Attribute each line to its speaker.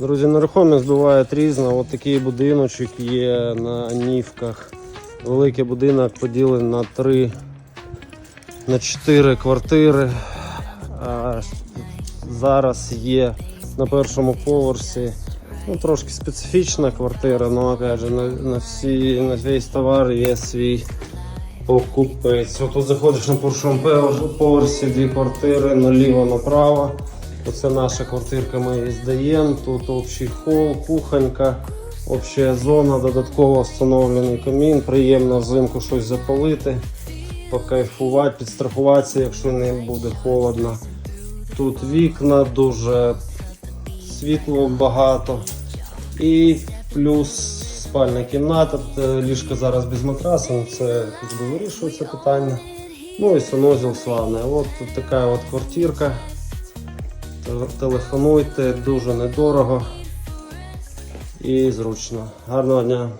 Speaker 1: Друзі, нерухомість буває різна. От такий будиночок є на Нівках. Великий будинок поділений на три, на чотири квартири. А зараз є на першому поверсі ну, трошки специфічна квартира, але опять же, на, на, всі, на весь товар є свій покупець. Тут заходиш на першому поверсі дві квартири наліво направо. Оце наша квартирка, ми її здаємо. Тут общий хол, кухонька, обща зона, додатково встановлений камін. Приємно взимку щось запалити, покайфувати, підстрахуватися, якщо не буде холодно. Тут вікна дуже світло багато. І плюс спальна кімната, Т- ліжко зараз без матраса, ну це вирішується питання. Ну і санузел славний. От така от квартирка. Те- Телефонуйте, дуже недорого і зручно. Гарного дня!